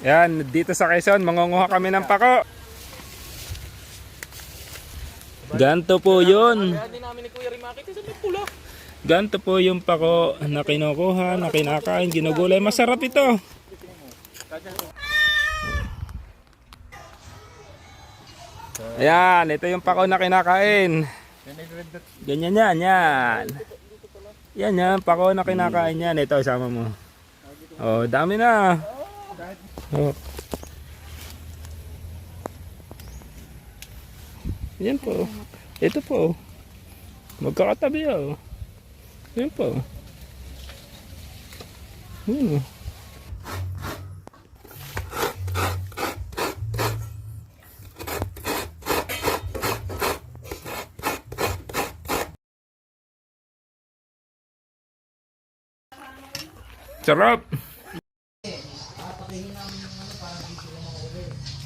Yan, dito sa Quezon, mangunguha kami ng pako. Ganto po yun. Ganto po yung pako na kinukuha, na kinakain, ginugulay. Masarap ito. Ayan, ito yung pako na kinakain. Ganyan yan, yan. Yan yan, pako na kinakain yan. Ito, sama mo. Oh, dami na. Oh. Yan po. Ito po. Magkakatabi oh. Yan po. Hmm. Sarap. 那个八年级学的嘛，我不会。